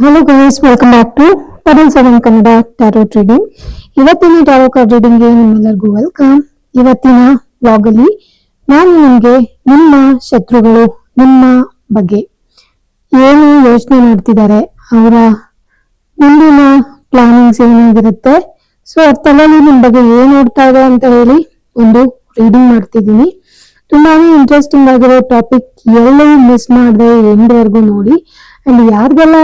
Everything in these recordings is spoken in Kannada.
Hello guys welcome back to double seven Kannada tarot trading ಇವತ್ತಿನ ಟ್ಯಾರೋ ಕಾರ್ಡ್ ರೀಡಿಂಗ್ಗೆ ನಿಮ್ಮೆಲ್ಲರಿಗೂ ವೆಲ್ಕಮ್ ಇವತ್ತಿನ ವ್ಲಾಗ್ ಅಲ್ಲಿ ನಾನು ನಿಮಗೆ ನಿಮ್ಮ ಶತ್ರುಗಳು, ನಿಮ್ಮ ಬಗ್ಗೆ ಏನು ಯೋಚನೆ ಮಾಡ್ತಿದ್ದಾರೆ, ಅವರ ಮುಂದಿನ ಪ್ಲಾನಿಂಗ್ಸ್ ಏನಾಗಿರುತ್ತೆ ಸೊ ಅವ್ರ ತಲೆಯಲ್ಲಿ ನಿಮ್ ಬಗ್ಗೆ ಏನ್ ನೋಡ್ತಾ ಇದೆ ಅಂತ ಹೇಳಿ ಒಂದು ರೀಡಿಂಗ್ ಮಾಡ್ತಿದ್ದೀನಿ. ತುಂಬಾನೇ ಇಂಟ್ರೆಸ್ಟಿಂಗ್ ಆಗಿರೋ ಟಾಪಿಕ್ ಎಲ್ಲವೂ ಮಿಸ್ ಮಾಡದೆ ಎಂಡ್ವರೆಗೂ ನೋಡಿ. ಅಂಡ್ ಯಾರಿಗೆಲ್ಲ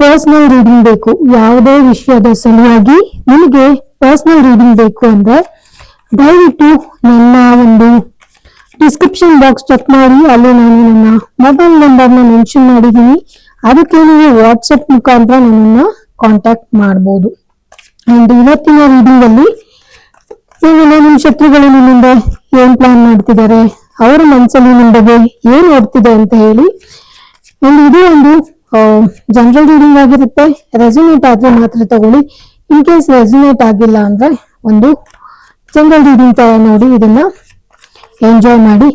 ಪರ್ಸನಲ್ ರೀಡಿಂಗ್ ಬೇಕು. ಯಾವುದೇ ವಿಷಯದ ಸಲುವಾಗಿ ನಿಮಗೆ ಪರ್ಸನಲ್ ರೀಡಿಂಗ್ ಬೇಕು ಅಂದ್ರೆ ದಯವಿಟ್ಟು ನನ್ನ ಒಂದು ಡಿಸ್ಕ್ರಿಪ್ಷನ್ ಬಾಕ್ಸ್ ಚೆಕ್ ಮಾಡಿ. ಅಲ್ಲಿ ನಾನು ನನ್ನ ಮೊಬೈಲ್ ನಂಬರ್ನ ಮೆನ್ಷನ್ ಮಾಡಿದ್ದೀನಿ. ಅದಕ್ಕೆ ನೀವು ವಾಟ್ಸಪ್ ಮುಖಾಂತರ ನನ್ನನ್ನ ಕಾಂಟ್ಯಾಕ್ಟ್ ಮಾಡ್ಬೋದು. ಅಂಡ್ ಇವತ್ತಿನ ರೀಡಿಂಗ್ ಅಲ್ಲಿ ನೀವು ನಿಮ್ಮ ಶತ್ರುಗಳು ನಿಮ್ಮಿಂದ ಏನ್ ಪ್ಲಾನ್ ಮಾಡ್ತಿದ್ದಾರೆ, ಅವರ ಮನಸ್ಸಲ್ಲಿ ನಿಮ್ಮ ಬಗ್ಗೆ ಏನ್ ಓಡ್ತಿದೆ ಅಂತ ಹೇಳಿ ಅಂಡ್ ಇದು ಒಂದು ಜನರಲ್ ರೀಡಿಂಗ್ ಆಗಿರುತ್ತೆ. ರೆಸೊನೇಟ್ ಆದ್ರೆ ಮಾತ್ರ ತಗೊಳ್ಳಿ. ಇನ್ ಕೇಸ್ ರೆಸೊನೇಟ್ ಆಗಿಲ್ಲ ಅಂದ್ರೆ ಒಂದು ಜನರಲ್ ರೀಡಿಂಗ್ ತರ ನೋಡಿ ಇದನ್ನ ಎಂಜಾಯ್ ಮಾಡಿ.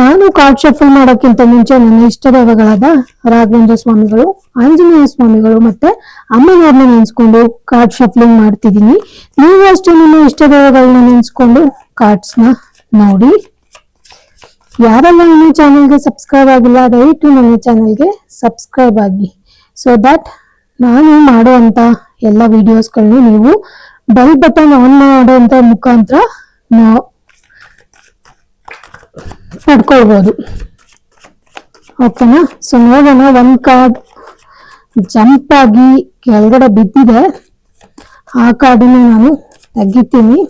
ನಾನು ಕಾರ್ಡ್ ಶಫಲ್ ಮಾಡೋಕ್ಕಿಂತ ಮುಂಚೆ ನನ್ನ ಇಷ್ಟ ದೈವಗಳಾದ ರಾಘವೇಂದ್ರ ಸ್ವಾಮಿಗಳು, ಆಂಜನೇಯ ಸ್ವಾಮಿಗಳು ಮತ್ತೆ ಅಮ್ಮನವ್ರನ್ನ ನೆನ್ಸ್ಕೊಂಡು ಕಾರ್ಡ್ ಶಫ್ಲಿಂಗ್ ಮಾಡ್ತಿದ್ದೀನಿ. ನೀವು ಅಷ್ಟೇ ನಿಮ್ಮ ಇಷ್ಟ ದೈವಗಳನ್ನ ನೆನ್ಸ್ಕೊಂಡು ಕಾರ್ಡ್ಸ್ ನೋಡಿ. ಯಾರೆಲ್ಲ ನನ್ನ ಚಾನಲ್ಗೆ ಸಬ್ಸ್ಕ್ರೈಬ್ ಆಗಿಲ್ಲ, ದಯವಿಟ್ಟು ನನ್ನ ಚಾನಲ್ಗೆ ಸಬ್ಸ್ಕ್ರೈಬ್ ಆಗಿ. ಸೊ ದಟ್ ನಾನು ಮಾಡುವಂತ ಎಲ್ಲ ವಿಡಿಯೋಸ್ಗಳನ್ನು ನೀವು ಬೆಲ್ ಬಟನ್ ಆನ್ ಮಾಡುವಂತ ಮುಖಾಂತರ ನಾವು ಪಡ್ಕೊಳ್ಬೋದು. ಓಕೆನಾ ಸೊ ನೋಡೋಣ ಒಂದು ಕಾರ್ಡ್ ಜಂಪ್ ಆಗಿ ಕೆಳಗಡೆ ಬಿದ್ದಿದೆ. ಆ ಕಾರ್ಡನ್ನು ನಾನು ತೆಗಿತೀನಿ.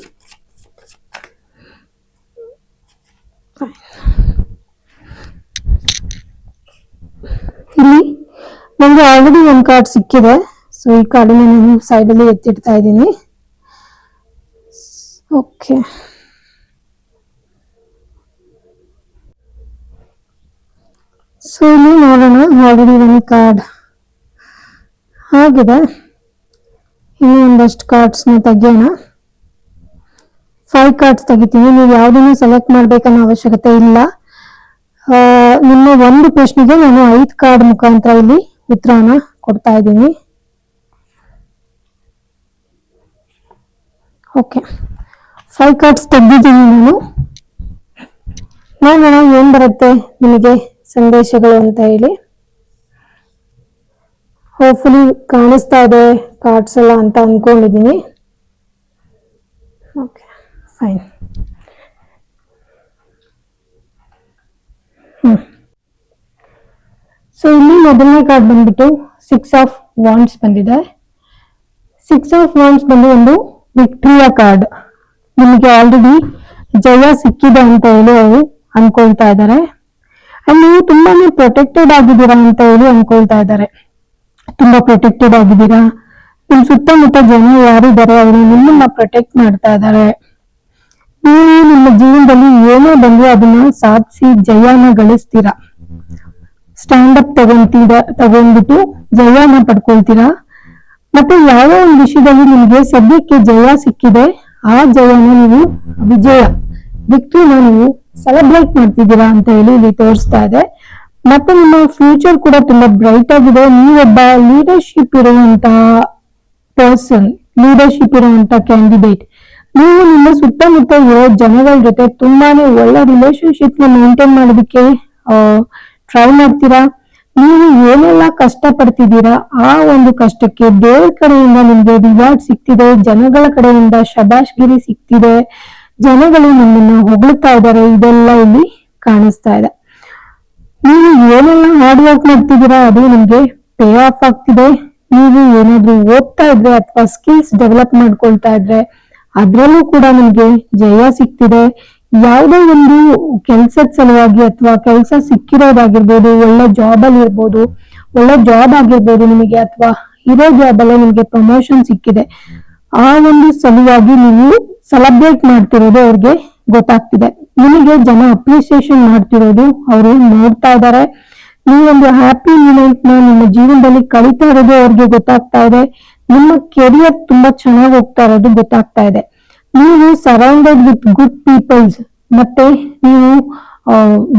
ಇಲ್ಲಿ ನಂಗೆ ಆಲ್ರೆಡಿ ಒಂದು ಕಾರ್ಡ್ ಸಿಕ್ಕಿದೆ. ಸೊ ಈ ಕಾರ್ಡನ್ನ ನಾನು ಸೈಡಲ್ಲಿ ಎತ್ತಿಡ್ತಾ ಇದ್ದೀನಿ. ಓಕೆ ಸೊ ಇಲ್ಲಿ ನೋಡೋಣ ಆಲ್ರೆಡಿ ಒಂದು ಕಾರ್ಡ್ ಆಗಿದೆ. ಇನ್ನು ಒಂದಷ್ಟು ಕಾರ್ಡ್ಸ್ನ ತೆಗಿಯೋಣ. ಫೈವ್ ಕಾರ್ಡ್ಸ್ ತೆಗಿತೀನಿ ನೀವು ಯಾವುದನ್ನು ಸೆಲೆಕ್ಟ್ ಮಾಡಬೇಕನ್ನೋ ಅವಶ್ಯಕತೆ ಇಲ್ಲ. ನಿಮ್ಮ ಒಂದು ಪ್ರಶ್ನೆಗೆ ನಾನು ಐದು ಕಾರ್ಡ್ ಮುಖಾಂತರ ಇಲ್ಲಿ ಉತ್ತರನ ಕೊಡ್ತಾ ಇದ್ದೀನಿ. ಓಕೆ. ಫೈವ್ ಕಾರ್ಡ್ಸ್ ತೆಗ್ದಿದ್ದೀನಿ ನಾನು. ನೋಡೋಣ ಏನ್ ಬರುತ್ತೆ ನಿಮಗೆ ಸಂದೇಶಗಳು ಅಂತ ಹೇಳಿ. ಹೋಪ್ಫುಲಿ ಕಾಣಿಸ್ತಾ ಇದೆ ಕಾರ್ಡ್ಸ್ ಎಲ್ಲ ಅಂತ ಅನ್ಕೊಂಡಿದ್ದೀನಿ. ಓಕೆ ಫೈನ್ ಸೊ ಇಲ್ಲಿ ಮೊದಲನೇ ಕಾರ್ಡ್ ಬಂದ್ಬಿಟ್ಟು ಸಿಕ್ಸ್ ಆಫ್ ವಾಂಡ್ಸ್ ಬಂದಿದೆ. ಸಿಕ್ಸ್ ಆಫ್ ವಾಂಡ್ಸ್ ಬಂದು ಒಂದು ವಿಕ್ಟ್ರಿಯ ಕಾರ್ಡ್ ನಿಮಗೆ ಆಲ್ರೆಡಿ ಜಯ ಸಿಕ್ಕಿದೆ ಅಂತ ಹೇಳಿ ಅವರು ಅನ್ಕೊಳ್ತಾ ಇದ್ದಾರೆ ಅಂಡ್ ನೀವು ತುಂಬಾನೇ ಪ್ರೊಟೆಕ್ಟೆಡ್ ಆಗಿದ್ದೀರಾ ಅಂತ ಹೇಳಿ ಅನ್ಕೊಳ್ತಾ ಇದ್ದಾರೆ ತುಂಬಾ ಪ್ರೊಟೆಕ್ಟೆಡ್ ಆಗಿದ್ದೀರಾ? ನಿಮ್ ಸುತ್ತಮುತ್ತ ಜನ ಯಾರಿದ್ದಾರೆ ಅವರು ನಿಮ್ಮನ್ನ ಪ್ರೊಟೆಕ್ಟ್ ಮಾಡ್ತಾ ಇದ್ದಾರೆ ನೀವು ನಿಮ್ಮ ಜೀವನದಲ್ಲಿ ಏನೇ ಬಂದ್ರು ಅದನ್ನ ಸಾಧಿಸಿ ಜಯನ ಗಳಿಸ್ತೀರಾ? ಸ್ಟ್ಯಾಂಡ್ ಅಪ್ ತಗೊಂತೀರ, ತಗೊಂಡ್ಬಿಟ್ಟು ಜಯನ ಪಡ್ಕೊಳ್ತೀರಾ? ಮತ್ತೆ ಯಾವ ಒಂದು ವಿಷಯದಲ್ಲಿ ನಿಮ್ಗೆ ಸದ್ಯಕ್ಕೆ ಜಯ ಸಿಕ್ಕಿದೆ, ಆ ಜಯನ ನೀವು ವಿಜಯ, ವಿಕ್ಟ್ರಿನ ನೀವು ಸೆಲೆಬ್ರೇಟ್ ಮಾಡ್ತಿದ್ದೀರಾ ಅಂತ ಹೇಳಿ ಇಲ್ಲಿ ತೋರಿಸ್ತಾ ಇದೆ. ಮತ್ತೆ ನಿಮ್ಮ ಫ್ಯೂಚರ್ ಕೂಡ ತುಂಬಾ ಬ್ರೈಟ್ ಆಗಿದೆ. ನೀವೊಬ್ಬ ಲೀಡರ್ಶಿಪ್ ಇರುವಂತಹ ಪರ್ಸನ್ ಲೀಡರ್ಶಿಪ್ ಇರುವಂತಹ ಕ್ಯಾಂಡಿಡೇಟ್ ನೀವು ನಿಮ್ಮ ಸುತ್ತಮುತ್ತ ಇರೋ ಜನಗಳ ಜೊತೆ ತುಂಬಾನೇ ಒಳ್ಳೆ ರಿಲೇಶನ್ಶಿಪ್ನ ಮೇಂಟೈನ್ ಮಾಡೋದಕ್ಕೆ ಟ್ರೈ ಮಾಡ್ತೀರಾ? ನೀವು ಏನೆಲ್ಲ ಕಷ್ಟ ಪಡ್ತಿದ್ದೀರಾ ಆ ಒಂದು ಕಷ್ಟಕ್ಕೆ ದೇವ್ರ ಕಡೆಯಿಂದ ನಿಮ್ಗೆ ರಿವಾರ್ಡ್ ಸಿಗ್ತಿದೆ, ಜನಗಳ ಕಡೆಯಿಂದ ಶಬಾಷ್ಗಿರಿ ಸಿಗ್ತಿದೆ, ಜನಗಳು ನಿಮ್ಮನ್ನ ಹೊಗಳ್ತಾ ಇದ್ದಾರೆ, ಇದೆಲ್ಲ ಇಲ್ಲಿ ಕಾಣಿಸ್ತಾ ಇದೆ. ನೀವು ಏನೆಲ್ಲ ಹಾರ್ಡ್ ವರ್ಕ್ ಮಾಡ್ತಿದ್ದೀರಾ, ಅದು ನಿಮ್ಗೆ ಪೇ ಆಫ್ ಆಗ್ತಿದೆ. ನೀವು ಏನಾದ್ರೂ ಓದ್ತಾ ಇದ್ರೆ ಅಥವಾ ಸ್ಕಿಲ್ಸ್ ಡೆವಲಪ್ ಮಾಡ್ಕೊಳ್ತಾ ಇದ್ರೆ, ಅದ್ರಲ್ಲೂ ಕೂಡ ನಿಮ್ಗೆ ಜಯ ಸಿಗ್ತಿದೆ. ಯಾವುದೇ ಒಂದು ಕೆಲ್ಸದ ಸಲುವಾಗಿ ಅಥವಾ ಕೆಲಸ ಸಿಕ್ಕಿರೋದಾಗಿರ್ಬೋದು, ಒಳ್ಳೆ ಜಾಬ್ ಅಲ್ಲಿ ಇರ್ಬೋದು, ಒಳ್ಳೆ ಜಾಬ್ ಆಗಿರ್ಬೋದು ನಿಮಗೆ, ಅಥವಾ ಇರೋ ಜಾಬ್ ಅಲ್ಲೇ ನಿಮಗೆ ಪ್ರಮೋಷನ್ ಸಿಕ್ಕಿದೆ, ಆ ಒಂದು ಸಲುವಾಗಿ ನೀವು ಸೆಲೆಬ್ರೇಟ್ ಮಾಡ್ತಿರೋದು ಅವ್ರಿಗೆ ಗೊತ್ತಾಗ್ತಿದೆ. ನಿಮಗೆ ಜನ ಅಪ್ರಿಸಿಯೇಷನ್ ಮಾಡ್ತಿರೋದು ಅವರು ನೋಡ್ತಾ ಇದ್ದಾರೆ ನೀವೊಂದು ಹ್ಯಾಪಿ ಮೂಮೆಂಟ್ನ ನಿಮ್ಮ ಜೀವನದಲ್ಲಿ ಕಳೀತಾ ಇರೋದು ಅವ್ರಿಗೆ ಗೊತ್ತಾಗ್ತಾ ಇದೆ. ನಿಮ್ಮ ಕೆರಿಯರ್ ತುಂಬಾ ಚೆನ್ನಾಗಿ ಹೋಗ್ತಾ ಇರೋದು ಗೊತ್ತಾಗ್ತಾ ಇದೆ. ನೀವು ಸರೌಂಡೆಡ್ ವಿತ್ ಗುಡ್ ಪೀಪಲ್ಸ್ ಮತ್ತೆ ನೀವು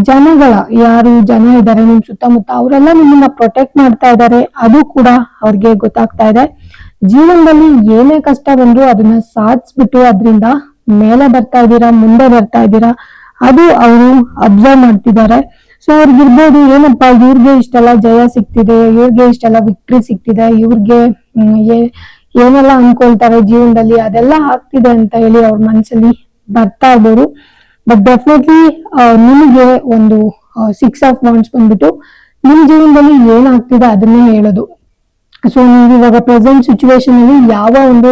ಜನಗಳ, ಯಾರು ಜನ ಇದ್ದಾರೆ ನಿಮ್ ಸುತ್ತಮುತ್ತ, ಅವರೆಲ್ಲ ನಿಮ್ಮನ್ನ ಪ್ರೊಟೆಕ್ಟ್ ಮಾಡ್ತಾ ಇದ್ದಾರೆ ಅದು ಕೂಡ ಅವ್ರಿಗೆ ಗೊತ್ತಾಗ್ತಾ ಇದೆ. ಜೀವನದಲ್ಲಿ ಏನೇ ಕಷ್ಟ ಬಂದ್ರು ಅದನ್ನ ಸಾಧಿಸ್ಬಿಟ್ಟು ಅದರಿಂದ ಮೇಲೆ ಬರ್ತಾ ಇದ್ದೀರಾ, ಮುಂದೆ ಬರ್ತಾ ಇದ್ದೀರಾ, ಅದು ಅವರು ಅಬ್ಸರ್ವ್ ಮಾಡ್ತಿದ್ದಾರೆ. ಸೊ ಅವ್ರಿಗಿರ್ಬೋದು, ಏನಪ್ಪಾ, ಇವ್ರಿಗೆ ಇಷ್ಟೆಲ್ಲ ಜಯ ಸಿಗ್ತಿದೆ, ಇವ್ರಿಗೆ ಇಷ್ಟೆಲ್ಲ ವಿಕ್ಟ್ರಿ ಸಿಗ್ತಿದೆ, ಇವ್ರಿಗೆ ಏನೆಲ್ಲ ಅನ್ಕೊಳ್ತಾರೆ ಜೀವನದಲ್ಲಿ ಅದೆಲ್ಲ ಆಗ್ತಿದೆ ಅಂತ ಹೇಳಿ ಅವ್ರ ಮನ್ಸಲ್ಲಿ ಬರ್ತಾ ಇರ್ಬೋದು ಬಟ್ ಡೆಫಿನೆಟ್ಲಿ ನಿಮಗೆ ಒಂದು ಸಿಕ್ಸ್ ಆಫ್ ವಾಂಡ್ಸ್ ಬಂದ್ಬಿಟ್ಟು ನಿಮ್ ಜೀವನದಲ್ಲಿ ಏನಾಗ್ತಿದೆ ಅದನ್ನೇ ಹೇಳೋದು. ಸೊ ನೀವು ಇವಾಗ ಪ್ರೆಸೆಂಟ್ ಸಿಚುವೇಶನ್ ಅಲ್ಲಿ ಯಾವ ಒಂದು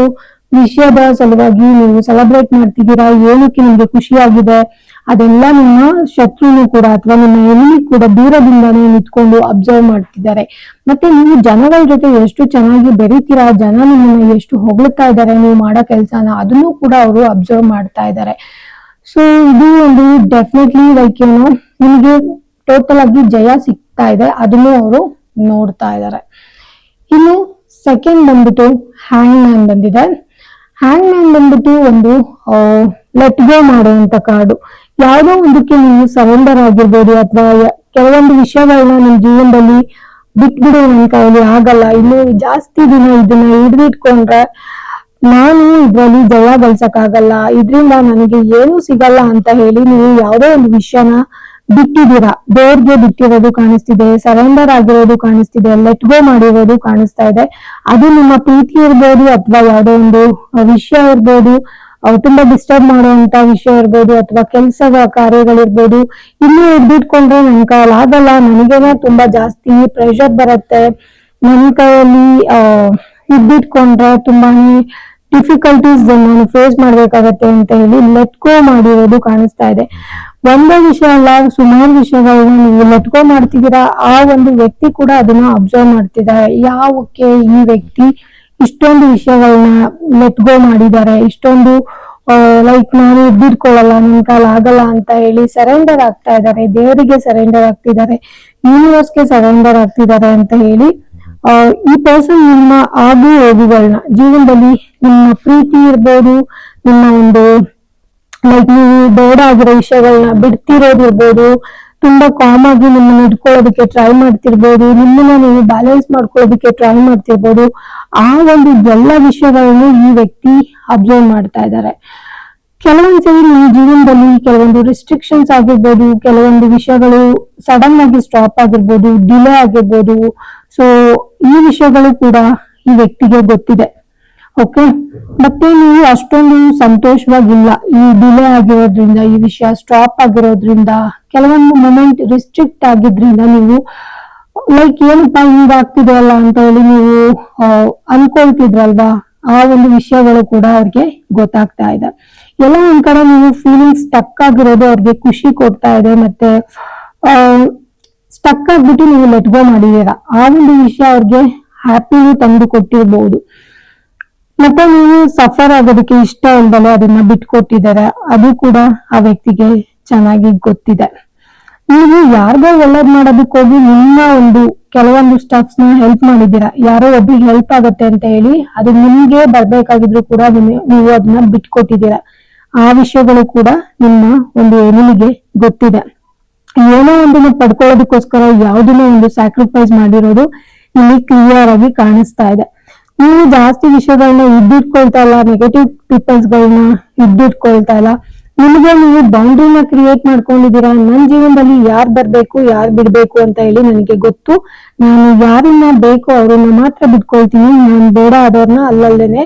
ವಿಷಯದ ಸಲುವಾಗಿ ನೀವು ಸೆಲೆಬ್ರೇಟ್ ಮಾಡ್ತಿದ್ದೀರಾ? ಏನಕ್ಕೆ ನಿಮ್ಗೆ ಖುಷಿಯಾಗಿದೆ? ಅದೆಲ್ಲ ನಿಮ್ಮ ಶತ್ರುನು ಕೂಡ ಅಥವಾ ನಿಮ್ಮ ಎಲ್ಲಿ ಕೂಡ ದೂರದಿಂದಾನೇ ನಿಂತ್ಕೊಂಡು ಅಬ್ಸರ್ವ್ ಮಾಡ್ತಿದ್ದಾರೆ. ಮತ್ತೆ ನೀವು ಜನಗಳ ಜೊತೆ ಎಷ್ಟು ಚೆನ್ನಾಗಿ ಬೆರೀತೀರಾ, ಜನ ನಿಮ್ಮನ್ನ ಎಷ್ಟು ಹೊಗಳ್ತಾ ಇದ್ದಾರೆ, ನೀವು ಮಾಡೋ ಕೆಲಸನ ಅದನ್ನು ಕೂಡ ಅವರು ಅಬ್ಸರ್ವ್ ಮಾಡ್ತಾ ಇದ್ದಾರೆ. ಸೊ ಇದು ಒಂದು ಡೆಫಿನೆಟ್ಲಿ ಲೈಕ್ ಏನು ನಿಮಗೆ ಟೋಟಲ್ ಆಗಿ ಜಯ ಸಿಗ್ತಾ ಇದೆ, ಅದನ್ನು ಅವರು ನೋಡ್ತಾ ಇದ್ದಾರೆ. ಇನ್ನು ಸೆಕೆಂಡ್ ಬಂದ್ಬಿಟ್ಟು ಹ್ಯಾಂಗ್ ಮ್ಯಾನ್ ಬಂದಿದೆ. ಹ್ಯಾಂಗ್ ಮ್ಯಾನ್ ಬಂದ್ಬಿಟ್ಟು ಒಂದು ಲೆಟ್ ಗೋ ಮಾಡುವಂತ ಕಾರ್ಡು ಯಾವುದೋ ಒಂದಕ್ಕೆ ನೀವು ಸರೆಂಡರ್ ಆಗಿರ್ಬೋದು ಅಥವಾ ಕೆಲವೊಂದು ವಿಷಯಗಳನ್ನ ನಿಮ್ ಜೀವನದಲ್ಲಿ ಬಿಟ್ಬಿಡೋ ಕೈಯಲ್ಲಿ ಆಗಲ್ಲ. ಇನ್ನು ಜಾಸ್ತಿ ದಿನ ಇದನ್ನ ಹಿಡಿದಿಟ್ಕೊಂಡ್ರೆ ನಾನು ಇದ್ರಲ್ಲಿ ಜಯ ಗಳಿಸಕ್ಕಾಗಲ್ಲ. ಇದರಿಂದ ನನಗೆ ಏನು ಸಿಗಲ್ಲ ಅಂತ ಹೇಳಿ ನೀವು ಯಾವುದೋ ಒಂದು ವಿಷಯನ ಬಿಟ್ಟಿದ್ದೀರಾ. ದೇವ್ರಿಗೆ ಬಿಟ್ಟಿರೋದು ಕಾಣಿಸ್ತಿದೆ ಸರೆಂಡರ್ ಆಗಿರೋದು ಕಾಣಿಸ್ತಿದೆ ಲೆಟ್ ಗೋ ಮಾಡಿರೋದು ಕಾಣಿಸ್ತಾ ಇದೆ. ಅದು ನಿಮ್ಮ ಪ್ರೀತಿ ಇರ್ಬೋದು ಅಥವಾ ಯಾವುದೋ ಒಂದು ವಿಷಯ ಇರ್ಬೋದು. ತುಂಬಾ ಡಿಸ್ಟರ್ಬ್ ಮಾಡುವಂತ ವಿಷಯ ಇರ್ಬೋದು ಅಥವಾ ಕೆಲಸದ ಕಾರ್ಯಗಳಿರ್ಬೋದು. ಇನ್ನು ಹಿಡ್ದಿಟ್ಕೊಂಡ್ರೆ ನನ್ ಕೈಯಲ್ಲಿ ಆಗಲ್ಲ, ನನಗೇನೆ ತುಂಬಾ ಜಾಸ್ತಿ ಪ್ರೆಷರ್ ಬರುತ್ತೆ. ನನ್ನ ಕೈಯಲ್ಲಿ ಹಿಡ್ದಿಟ್ಕೊಂಡ್ರೆ ತುಂಬಾನೇ ಡಿಫಿಕಲ್ಟೀಸ್ ನಾನು ಫೇಸ್ ಮಾಡ್ಬೇಕಾಗತ್ತೆ ಅಂತ ಹೇಳಿ ಲೆಟ್ಕೋ ಮಾಡಿರೋದು ಕಾಣಿಸ್ತಾ ಇದೆ. ಒಂದೇ ವಿಷಯ ಅಲ್ಲ, ಸುಮಾರು ವಿಷಯಗಳನ್ನ ನೀವು ಲೆಟ್ಕೋ ಮಾಡ್ತಿದ್ದೀರಾ? ಆ ಒಂದು ವ್ಯಕ್ತಿ ಕೂಡ ಅದನ್ನ ಅಬ್ಸರ್ವ್ ಮಾಡ್ತಿದ್ದಾರೆ. ಯಾವಕ್ಕೆ ಈ ವ್ಯಕ್ತಿ ಇಷ್ಟೊಂದು ವಿಷಯಗಳನ್ನ ಲೆಟ್ ಗೋ ಮಾಡಿದ್ದಾರೆ. ಇಷ್ಟೊಂದು ಲೈಕ್ ನಾನು ಹಿಡ್ದಿಟ್ಕೊಳ್ಳಲ್ಲ ನಿಮ್ ಕಾಲ ಆಗಲ್ಲ ಅಂತ ಹೇಳಿ ಸರೆಂಡರ್ ಆಗ್ತಾ ಇದ್ದಾರೆ. ದೇವರಿಗೆ ಸರೆಂಡರ್ ಆಗ್ತಿದ್ದಾರೆ. ಯೂನಿವರ್ಸ್ಗೆ ಸರೆಂಡರ್ ಆಗ್ತಿದ್ದಾರೆ ಅಂತ ಹೇಳಿ ಈ ಪರ್ಸನ್ ನಿಮ್ಮ ಆಗು ಹೋಗುಗಳನ್ನ ಜೀವನದಲ್ಲಿ ನಿಮ್ಮ ಪ್ರೀತಿ ಇರ್ಬೋದು, ನಿಮ್ಮ ಒಂದು ಲೈಕ್ ನೀವು ಬೇಡ ಆಗಿರೋ ವಿಷಯಗಳನ್ನ ಬಿಡ್ತಿರೋದಿರ್ಬೋದು ತುಂಬಾ ಕಾಮ್ ಆಗಿ ನಿಮ್ಮನ್ನ ಇಟ್ಕೊಳ್ಳೋದಕ್ಕೆ ಟ್ರೈ ಮಾಡ್ತಿರ್ಬೋದು, ನಿಮ್ಮನ್ನ ನೀವು ಬ್ಯಾಲೆನ್ಸ್ ಮಾಡ್ಕೊಳ್ಳೋದಕ್ಕೆ ಟ್ರೈ ಮಾಡ್ತಿರ್ಬೋದು. ಆ ಒಂದು ಎಲ್ಲ ವಿಷಯಗಳನ್ನು ಈ ವ್ಯಕ್ತಿ ಅಬ್ಸರ್ವ್ ಮಾಡ್ತಾ ಇದ್ದಾರೆ. ಕೆಲವೊಂದ್ಸರಿ ನಿಮ್ಮ ಜೀವನದಲ್ಲಿ ಕೆಲವೊಂದು ರಿಸ್ಟ್ರಿಕ್ಷನ್ಸ್ ಆಗಿರ್ಬೋದು, ಕೆಲವೊಂದು ವಿಷಯಗಳು ಸಡನ್ ಆಗಿ ಸ್ಟಾಪ್ ಆಗಿರ್ಬೋದು ಡಿಲೇ ಆಗಿರ್ಬೋದು. ಸೊ ಈ ವಿಷಯಗಳು ಕೂಡ ಈ ವ್ಯಕ್ತಿಗೆ ಗೊತ್ತಿದೆ. ಓಕೆ ಮತ್ತೆ ನೀವು ಅಷ್ಟೊಂದು ಸಂತೋಷವಾಗಿಲ್ಲ. ಈ ಡಿಲೇ ಆಗಿರೋದ್ರಿಂದ, ಈ ವಿಷಯ ಸ್ಟಾಪ್ ಆಗಿರೋದ್ರಿಂದ, ಕೆಲವೊಂದು ಮೊಮೆಂಟ್ ರಿಸ್ಟ್ರಿಕ್ಟ್ ಆಗಿದ್ರಿಂದ ನೀವು ಲೈಕ್ ಏನಪ್ಪಾ ಹಿಂಗಾಗ್ತಿದೆ ಅಲ್ಲ ಅಂತ ಹೇಳಿ ನೀವು ಅನ್ಕೊಳ್ತಿದ್ರಲ್ವಾ? ಆ ಒಂದು ವಿಷಯಗಳು ಕೂಡ ಅವ್ರಿಗೆ ಗೊತ್ತಾಗ್ತಾ ಇದೆ. ಎಲ್ಲ ಒಂದ್ ಕಡೆ ನೀವು ಫೀಲಿಂಗ್ಸ್ ಸ್ಟಕ್ ಆಗಿರೋದು ಅವ್ರಿಗೆ ಖುಷಿ ಕೊಡ್ತಾ ಇದೆ. ಮತ್ತೆ ಸ್ಟಕ್ ಆಗ್ಬಿಟ್ಟು ನೀವು ಲೆಟ್ಗೋ ಮಾಡಿದೀರ ಆ ಒಂದು ವಿಷಯ ಅವ್ರಿಗೆ ಹ್ಯಾಪಿನೂ ತಂದು ಕೊಟ್ಟಿರ್ಬೋದು. ಮತ್ತೆ ನೀವು ಸಫರ್ ಆಗೋದಕ್ಕೆ ಇಷ್ಟ ಇಲ್ದಲೆ ಅದನ್ನ ಬಿಟ್ಕೊಟ್ಟಿದ್ದಾರೆ. ಅದು ಕೂಡ ಆ ವ್ಯಕ್ತಿಗೆ ಚೆನ್ನಾಗಿ ಗೊತ್ತಿದೆ. ನೀವು ಯಾರಿಗೋ ಒಳ್ಳೇದ್ ಮಾಡೋದಕ್ಕೆ ಹೋಗಿ ನಿಮ್ಮ ಒಂದು ಕೆಲವೊಂದು ಸ್ಟೆಪ್ಸ್ನ ಹೆಲ್ಪ್ ಮಾಡಿದ್ದೀರಾ? ಯಾರೋ ಒಬ್ರಿಗೆ ಹೆಲ್ಪ್ ಆಗುತ್ತೆ ಅಂತ ಹೇಳಿ ಅದು ನಿಮ್ಗೆ ಬರ್ಬೇಕಾಗಿದ್ರು ಕೂಡ ನೀವು ಅದನ್ನ ಬಿಟ್ಕೊಟ್ಟಿದ್ದೀರಾ? ಆ ವಿಷಯಗಳು ಕೂಡ ನಿಮ್ಮ ಒಂದು ಎನಿಮಿಗೆ ಗೊತ್ತಿದೆ. ಏನೋ ಒಂದನ್ನು ಪಡ್ಕೊಳ್ಳೋದಕ್ಕೋಸ್ಕರ ಯಾವ್ದನ್ನ ಒಂದು ಸ್ಯಾಕ್ರಿಫೈಸ್ ಮಾಡಿರೋದು ಇಲ್ಲಿ ಕ್ಲಿಯರ್ ಆಗಿ ಕಾಣಿಸ್ತಾ ಇದೆ. ನೀವು ಜಾಸ್ತಿ ವಿಷಯಗಳನ್ನ ಇದ್ದಿಟ್ಕೊಳ್ತಾ ಇಲ್ಲ ನೆಗೆಟಿವ್ ಪೀಪಲ್ಸ್ ಗಳನ್ನ ಇದ್ದಿಟ್ಕೊಳ್ತಾ ಇಲ್ಲ. ನಿಮಗೆ ನೀವು ಬೌಂಡ್ರಿನ ಕ್ರಿಯೇಟ್ ಮಾಡ್ಕೊಂಡಿದ್ದೀರಾ? ನನ್ನ ಜೀವನದಲ್ಲಿ ಯಾರು ಬರ್ಬೇಕು, ಯಾರು ಬಿಡ್ಬೇಕು ಅಂತ ಹೇಳಿ ನನಗೆ ಗೊತ್ತು. ನಾನು ಯಾರನ್ನ ಬೇಕು ಅವ್ರನ್ನ ಮಾತ್ರ ಬಿಟ್ಕೊಳ್ತೀನಿ. ನಾನು ಬೇಡ ಆದವ್ರನ್ನ ಅಲ್ಲಲ್ದೇನೆ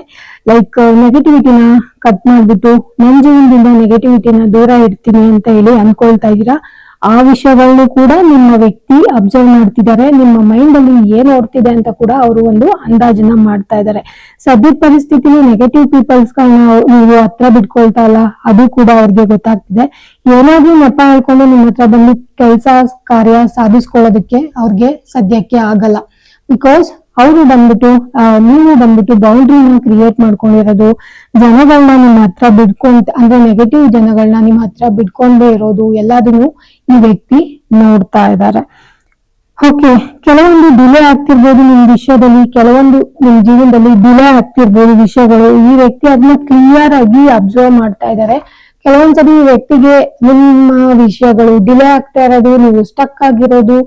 ಲೈಕ್ ನೆಗೆಟಿವಿಟಿನ ಕಟ್ ಮಾಡ್ಬಿಟ್ಟು ನನ್ನ ಜೀವನದಿಂದ ನೆಗೆಟಿವಿಟಿನ ದೂರ ಇಡ್ತೀನಿ ಅಂತ ಹೇಳಿ ಅನ್ಕೊಳ್ತಾ ಇದ್ದೀರಾ? ಆ ವಿಷಯಗಳನ್ನು ಕೂಡ ನಿಮ್ಮ ವ್ಯಕ್ತಿ ಅಬ್ಸರ್ವ್ ಮಾಡ್ತಿದ್ದಾರೆ, ನಿಮ್ಮ ಮೈಂಡ್ ಅಲ್ಲಿ ಏನ್ ಓಡ್ತಿದೆ ಅಂತ ಕೂಡ ಅವರು ಒಂದು ಅಂದಾಜನ್ನ ಮಾಡ್ತಾ ಇದ್ದಾರೆ. ಸದ್ಯದ ಪರಿಸ್ಥಿತಿಲಿ ನೆಗೆಟಿವ್ ಪೀಪಲ್ಸ್ ನೀವು ಹತ್ರ ಬಿಟ್ಕೊಳ್ತಾ ಇಲ್ಲ, ಅದು ಕೂಡ ಅವ್ರಿಗೆ ಗೊತ್ತಾಗ್ತಿದೆ. ಏನಾದ್ರೂ ನೆಪ ಹೇಳ್ಕೊಂಡು ನಿಮ್ಮ ಹತ್ರ ಬಂದು ಕೆಲಸ, ಕಾರ್ಯ ಸಾಧಿಸ್ಕೊಳ್ಳೋದಕ್ಕೆ ಅವ್ರಿಗೆ ಸದ್ಯಕ್ಕೆ ಆಗಲ್ಲ. ಬಿಕಾಸ್ ಅವರು ಬಂದ್ಬಿಟ್ಟು ನೀವು ಬಂದ್ಬಿಟ್ಟು ಬೌಂಡ್ರಿನ ಕ್ರಿಯೇಟ್ ಮಾಡ್ಕೊಂಡಿರೋದು ಜನಗಳನ್ನ ನಿಮ್ಮ ಹತ್ರ ಬಿಡ್ಕೊಂಡ್, ಅಂದ್ರೆ ನೆಗೆಟಿವ್ ಜನಗಳನ್ನ ನಿಮ್ಮ ಹತ್ರ ಬಿಡ್ಕೊಂಡೇ ಇರೋದು ಎಲ್ಲದನ್ನು ಈ ವ್ಯಕ್ತಿ ನೋಡ್ತಾ ಇದ್ದಾರೆ. ಓಕೆ ಕೆಲವೊಂದು ಡಿಲೇ ಆಗ್ತಿರ್ಬೋದು ನಿಮ್ ವಿಷಯದಲ್ಲಿ, ಕೆಲವೊಂದು ನಿಮ್ ಜೀವನದಲ್ಲಿ ಡಿಲೇ ಆಗ್ತಿರ್ಬೋದು ವಿಷಯಗಳು. ಈ ವ್ಯಕ್ತಿ ಅದನ್ನ ಕ್ಲಿಯರ್ ಆಗಿ ಅಬ್ಸರ್ವ್ ಮಾಡ್ತಾ ಇದ್ದಾರೆ. ಕೆಲವೊಂದ್ಸರಿ ಈ ವ್ಯಕ್ತಿಗೆ ನಿಮ್ಮ ವಿಷಯಗಳು ಡಿಲೇ ಆಗ್ತಾ ಇರೋದು, ನೀವು ಸ್ಟಕ್ ಆಗಿರೋದು,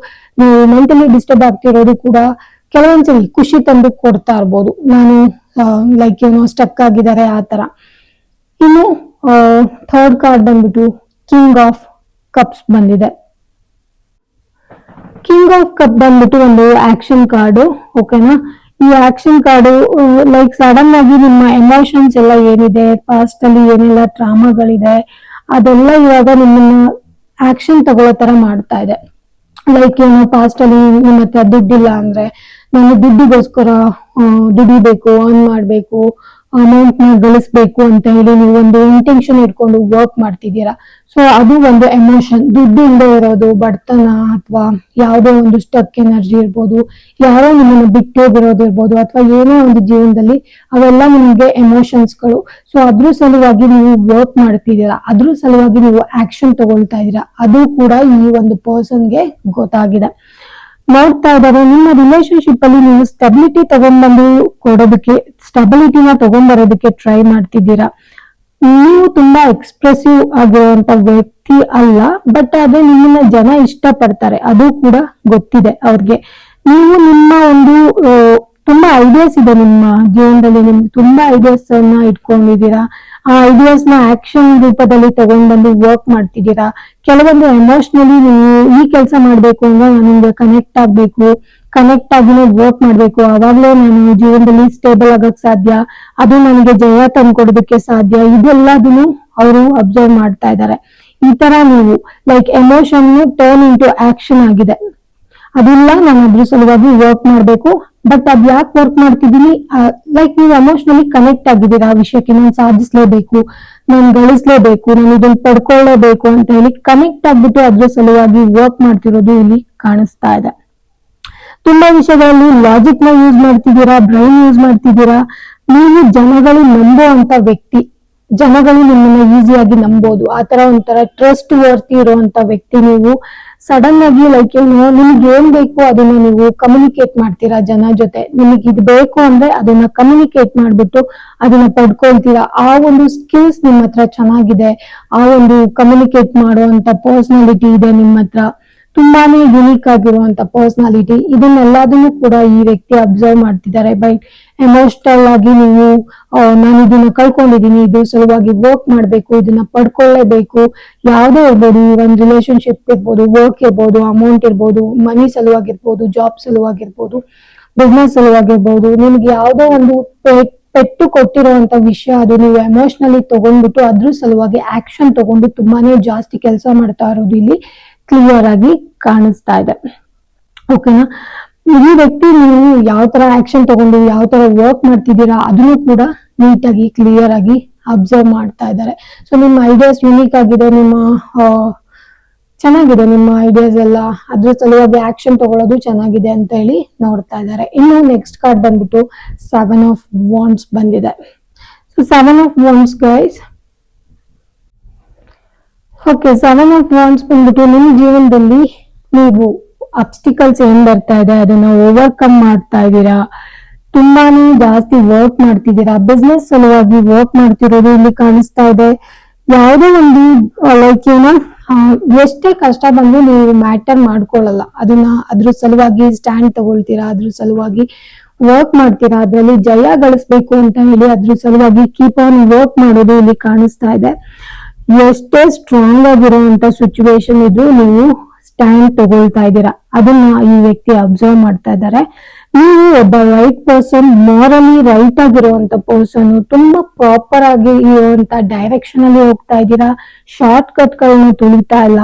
ನೀವು ಮೆಂಟಲಿ ಡಿಸ್ಟರ್ಬ್ ಆಗ್ತಿರೋದು ಕೂಡ ಕೆಲವೊಂದ್ಸರಿ ಖುಷಿ ತಂದು ಕೊಡ್ತಾ ಇರ್ಬೋದು. ನಾನು ಲೈಕ್ ಏನೋ ಸ್ಟಕ್ ಆಗಿದ್ದಾರೆ ಆ ತರ ಇನ್ನು ಥರ್ಡ್ ಕಾರ್ಡ್ ಬಂದ್ಬಿಟ್ಟು ಕಿಂಗ್ ಆಫ್ ಕಪ್ಸ್ ಬಂದಿದೆ. ಕಿಂಗ್ ಆಫ್ ಕಪ್ ಬಂದ್ಬಿಟ್ಟು ಒಂದು ಆಕ್ಷನ್ ಕಾರ್ಡು ಓಕೆನಾ ಈ ಆಕ್ಷನ್ ಕಾರ್ಡು ಲೈಕ್ ಸಡನ್ ಆಗಿ ನಿಮ್ಮ ಎಮೋಷನ್ಸ್ ಎಲ್ಲ ಏನಿದೆ ಪಾಸ್ಟ್ ಅಲ್ಲಿ ಏನೆಲ್ಲ ಡ್ರಾಮಾಗಳಿದೆ ಅದೆಲ್ಲ ಇವಾಗ ನಿಮ್ಮನ್ನ ಆಕ್ಷನ್ ತಗೊಳ್ಳೋ ತರ ಮಾಡ್ತಾ ಇದೆ. ಲೈಕ್ ಏನೋ ಪಾಸ್ಟ್ ಅಲ್ಲಿ ನಿಮ್ಮ ಹತ್ರ ದುಡ್ಡಿಲ್ಲ ಅಂದ್ರೆ ನಾನು ದುಡ್ಡಿಗೋಸ್ಕರ ದುಡಿಬೇಕು ಅರ್ನ್ ಮಾಡ್ಬೇಕು ಅಮೌಂಟ್ನ ಗಳಿಸ್ಬೇಕು ಅಂತ ಹೇಳಿ ನೀವು ಒಂದು ಇಂಟೆನ್ಷನ್ ಇಟ್ಕೊಂಡು ವರ್ಕ್ ಮಾಡ್ತಿದ್ದೀರಾ. ಸೊ ಅದು ಒಂದು ಎಮೋಷನ್ ದುಡ್ಡು ಇಲ್ಲದೆ ಇರೋದು, ಬಡತನ ಅಥವಾ ಯಾವುದೋ ಒಂದು ಸ್ಟಕ್ ಎನರ್ಜಿ ಇರ್ಬೋದು, ಯಾರೋ ನಿಮ್ಮನ್ನು ಇರ್ಬೋದು, ಅಥವಾ ಏನೇ ಒಂದು ಜೀವನದಲ್ಲಿ ಅವೆಲ್ಲ ನಿಮಗೆ ಎಮೋಷನ್ಸ್ಗಳು ಸೊ ಅದ್ರ ಸಲುವಾಗಿ ನೀವು ವರ್ಕ್ ಮಾಡ್ತಿದ್ದೀರಾ, ಅದ್ರ ಸಲುವಾಗಿ ನೀವು ಆಕ್ಷನ್ ತಗೊಳ್ತಾ ಇದ್ದೀರಾ, ಅದು ಕೂಡ ಈ ಒಂದು ಪರ್ಸನ್ಗೆ ಗೊತ್ತಾಗಿದೆ. ನೋಡ್ತಾ ಇದ್ದಾರೆ. ನಿಮ್ಮ ರಿಲೇಶನ್ಶಿಪ್ ಅಲ್ಲಿ ನೀವು ಸ್ಟೆಬಿಲಿಟಿ ತಗೊಂಡ್ಬಂದು ಕೊಡೋದಕ್ಕೆ ಸ್ಟೆಬಿಲಿಟಿನ ತಗೊಂಡ್ಬರೋದಕ್ಕೆ ಟ್ರೈ ಮಾಡ್ತಿದ್ದೀರಾ? ನೀವು ತುಂಬಾ ಎಕ್ಸ್ಪ್ರೆಸಿವ್ ಆಗಿರುವಂತ ವ್ಯಕ್ತಿ ಅಲ್ಲ ಬಟ್ ಆದ್ರೆ ನಿಮ್ಮನ್ನ ಜನ ಇಷ್ಟಪಡ್ತಾರೆ. ಅದು ಕೂಡ ಗೊತ್ತಿದೆ ಅವ್ರಿಗೆ. ನೀವು ನಿಮ್ಮ ಒಂದು ತುಂಬಾ ಐಡಿಯಾಸ್ ಇದೆ ನಿಮ್ಮ ಜೀವನದಲ್ಲಿ. ನಿಮ್ಗೆ ತುಂಬಾ ಐಡಿಯಾಸ್ ಅನ್ನ ಇಟ್ಕೊಂಡಿದ್ದೀರಾ. ಆ ಐಡಿಯಾಸ್ನ ಆಕ್ಷನ್ ರೂಪದಲ್ಲಿ ತಗೊಂಡ್ಬಂದು ವರ್ಕ್ ಮಾಡ್ತಿದ್ದೀರಾ? ಕೆಲವೊಂದು ಎಮೋಷನಲಿ ನೀವು ಈ ಕೆಲಸ ಮಾಡ್ಬೇಕು ಅಂದ್ರೆ ನನಗೆ ಕನೆಕ್ಟ್ ಆಗ್ಬೇಕು. ಕನೆಕ್ಟ್ ಆಗಿನೇ ವರ್ಕ್ ಮಾಡ್ಬೇಕು. ಅವಾಗ್ಲೇ ನಾನು ಜೀವನದಲ್ಲಿ ಸ್ಟೇಬಲ್ ಆಗಕ್ ಸಾಧ್ಯ. ಅದು ನನಗೆ ಜಯ ತಂದ್ಕೊಡೋದಕ್ಕೆ ಸಾಧ್ಯ. ಇದೆಲ್ಲದನ್ನು ಅವರು ಅಬ್ಸರ್ವ್ ಮಾಡ್ತಾ ಇದ್ದಾರೆ. ಈ ತರ ನೀವು like emotion turn into action ಆಗಿದೆ. ಅದಿಲ್ಲ, ನಾನು ಅದ್ರ ಸಲುವಾಗಿ ವರ್ಕ್ ಮಾಡ್ಬೇಕು. ಬಟ್ ಅದ್ ಯಾಕೆ ವರ್ಕ್ ಮಾಡ್ತಿದ್ದೀನಿ? ಲೈಕ್ ನೀವು ಎಮೋಷನಲಿ ಕನೆಕ್ಟ್ ಆಗಿದ್ದೀರಾ ಆ ವಿಷಯಕ್ಕೆ? ನಾನು ಸಾಧಿಸ್ಲೇಬೇಕು, ನಾನು ಗಳಿಸ್ಲೇಬೇಕು, ನಾನು ಇದನ್ನ ಪಡ್ಕೊಳ್ಳೇಬೇಕು ಅಂತ ಹೇಳಿ ಕನೆಕ್ಟ್ ಆಗ್ಬಿಟ್ಟು ಅದ್ರ ಸಲುವಾಗಿ ವರ್ಕ್ ಮಾಡ್ತಿರೋದು ಇಲ್ಲಿ ಕಾಣಿಸ್ತಾ ಇದೆ. ತುಂಬಾ ವಿಷಯಗಳಲ್ಲಿ ಲಾಜಿಕ್ನ ಯೂಸ್ ಮಾಡ್ತಿದ್ದೀರಾ ಬ್ರೈನ್ ಯೂಸ್ ಮಾಡ್ತಿದ್ದೀರಾ? ನೀವು ಜನಗಳು ನಂಬುವಂತ ವ್ಯಕ್ತಿ. ಜನಗಳು ನಿಮ್ಮನ್ನ ಈಸಿಯಾಗಿ ನಂಬೋದು. ಆತರ ಒಂಥರ ಟ್ರಸ್ಟ್ ವರ್ತಿ ಇರುವಂತ ವ್ಯಕ್ತಿ ನೀವು. ಸಡನ್ ಆಗಿ ಲೈಕ್ ಏನು, ನಿಮ್ಗೆ ಏನ್ ಬೇಕು ಅದನ್ನ ನೀವು ಕಮ್ಯುನಿಕೇಟ್ ಮಾಡ್ತೀರಾ ಜನ ಜೊತೆ? ನಿಮಗೆ ಇದು ಬೇಕು ಅಂದ್ರೆ ಅದನ್ನ ಕಮ್ಯುನಿಕೇಟ್ ಮಾಡ್ಬಿಟ್ಟು ಅದನ್ನ ಪಡ್ಕೊಳ್ತೀರಾ? ಆ ಒಂದು ಸ್ಕಿಲ್ಸ್ ನಿಮ್ಮ ಹತ್ರ ಚೆನ್ನಾಗಿದೆ. ಆ ಒಂದು ಕಮ್ಯುನಿಕೇಟ್ ಮಾಡುವಂತ ಪರ್ಸನಾಲಿಟಿ ಇದೆ ನಿಮ್ಮ ಹತ್ರ ತುಂಬಾನೇ ಯುನೀಕ್ ಆಗಿರುವಂತ ಪರ್ಸನಾಲಿಟಿ ಇದನ್ನೆಲ್ಲದನ್ನು ಕೂಡ ಈ ವ್ಯಕ್ತಿ ಅಬ್ಸರ್ವ್ ಮಾಡ್ತಿದ್ದಾರೆ. ಬೈ ಎಮೋಷನಲ್ ಆಗಿ ನೀವು ನಾನು ಇದನ್ನ ಕಳ್ಕೊಂಡಿದ್ದೀನಿ ಇದು ಸಲುವಾಗಿ ವರ್ಕ್ ಮಾಡ್ಬೇಕು, ಇದನ್ನ ಪಡ್ಕೊಳ್ಳೇಬೇಕು. ಯಾವುದೇ ಇರ್ಬೋದು, ಒಂದು ರಿಲೇಶನ್ಶಿಪ್ ಇರ್ಬೋದು ವರ್ಕ್ ಇರ್ಬೋದು ಅಮೌಂಟ್ ಇರ್ಬೋದು ಮನಿ ಸಲುವಾಗಿರ್ಬೋದು ಜಾಬ್ ಸಲುವಾಗಿರ್ಬೋದು ಬಿಸ್ನೆಸ್ ಸಲುವಾಗಿರ್ಬೋದು, ನಿಮ್ಗೆ ಯಾವುದೋ ಒಂದು ಪೆಟ್ಟು ಕೊಟ್ಟಿರುವಂತ ವಿಷಯ, ಅದು ನೀವು ಎಮೋಷನಲಿ ತಗೊಂಡ್ಬಿಟ್ಟು ಅದ್ರ ಸಲುವಾಗಿ ಆಕ್ಷನ್ ತಗೊಂಡು ತುಂಬಾನೇ ಜಾಸ್ತಿ ಕೆಲಸ ಮಾಡ್ತಾ ಇರೋದು ಇಲ್ಲಿ. ಕ್ಲಿಯರ್ ಆಗಿ ಕಾಣಿಸ್ತಾ ಇದೆ. ಓಕೆನಾ ಈ ವ್ಯಕ್ತಿ ನೀವು ಯಾವ ತರ ಆಕ್ಷನ್ ತಗೊಂಡು, ಯಾವ ತರ ವರ್ಕ್ ಮಾಡ್ತಿದ್ದೀರಾ, ಅದನ್ನು ಕೂಡ ನೀಟಾಗಿ ಕ್ಲಿಯರ್ ಆಗಿ ಅಬ್ಸರ್ವ್ ಮಾಡ್ತಾ ಇದ್ದಾರೆ. ಸೊ ನಿಮ್ಮ ಐಡಿಯಾಸ್ ಯುನೀಕ್ ಆಗಿದೆ, ನಿಮ್ಮ ಚೆನ್ನಾಗಿದೆ, ನಿಮ್ಮ ಐಡಿಯಾಸ್ ಎಲ್ಲ. ಅದ್ರ ಸಲುವಾಗಿ ಆಕ್ಷನ್ ತಗೊಳ್ಳೋದು ಚೆನ್ನಾಗಿದೆ ಅಂತ ಹೇಳಿ ನೋಡ್ತಾ ಇದ್ದಾರೆ. ಇನ್ನು ನೆಕ್ಸ್ಟ್ ಕಾರ್ಡ್ ಬಂದ್ಬಿಟ್ಟು ಸೆವೆನ್ ಆಫ್ ವಾಂಡ್ಸ್ ಬಂದಿದೆ. So seven of wands guys okay seven of wands ಬಂದ್ಬಿಟ್ಟು ನಿಮ್ ಜೀವನದಲ್ಲಿ ನೀವು ಅಬ್ಸ್ಟಿಕಲ್ಸ್ ಏನ್ ಬರ್ತಾ ಇದೆ, ಅದನ್ನ ಓವರ್ಕಮ್ ಮಾಡ್ತಾ ಇದ್ದೀರಾ? ತುಂಬಾನೇ ಜಾಸ್ತಿ ವರ್ಕ್ ಮಾಡ್ತಿದ್ದೀರಾ? ಬಿಸ್ನೆಸ್ ಸಲುವಾಗಿ ವರ್ಕ್ ಮಾಡ್ತಿರೋದು ಇಲ್ಲಿ ಕಾಣಿಸ್ತಾ ಇದೆ. ಯಾವುದೇ ಒಂದು ಲೈಕ್ ಏನೋ ಎಷ್ಟೇ ಕಷ್ಟ ಬಂದು ನೀವು ಮ್ಯಾಟರ್ ಮಾಡ್ಕೊಳ್ಳಲ್ಲ. ಅದನ್ನ ಅದ್ರ ಸಲುವಾಗಿ ಸ್ಟ್ಯಾಂಡ್ ತಗೊಳ್ತೀರಾ? ಅದ್ರ ಸಲುವಾಗಿ ವರ್ಕ್ ಮಾಡ್ತೀರಾ? ಅದ್ರಲ್ಲಿ ಜಯ ಗಳಿಸ್ಬೇಕು ಅಂತ ಹೇಳಿ ಅದ್ರ ಸಲುವಾಗಿ ಕೀಪ್ ಆನ್ ವರ್ಕ್ ಮಾಡೋದು ಇಲ್ಲಿ ಕಾಣಿಸ್ತಾ ಇದೆ. ಎಷ್ಟೇ ಸ್ಟ್ರಾಂಗ್ ಆಗಿರುವಂತ ಸಿಚುವೇಶನ್ ಇದ್ರು ನೀವು ಸ್ಟ್ಯಾಂಡ್ ತಗೊಳ್ತಾ ಇದ್ದೀರಾ. ಅದನ್ನ ಈ ವ್ಯಕ್ತಿ ಅಬ್ಸರ್ವ್ ಮಾಡ್ತಾ ಇದ್ದಾರೆ. ನೀವು ಒಬ್ಬ ರೈಟ್ ಪರ್ಸನ್ ಮಾರಲಿ ರೈಟ್ ಆಗಿರುವಂತ ಪರ್ಸನ್ ತುಂಬಾ ಪ್ರಾಪರ್ ಆಗಿ ಇರುವಂತ ಡೈರೆಕ್ಷನ್ ಅಲ್ಲಿ ಹೋಗ್ತಾ ಇದ್ದೀರಾ. ಶಾರ್ಟ್ ಕಟ್ ಗಳನ್ನ ತುಳಿತಾ ಇಲ್ಲ.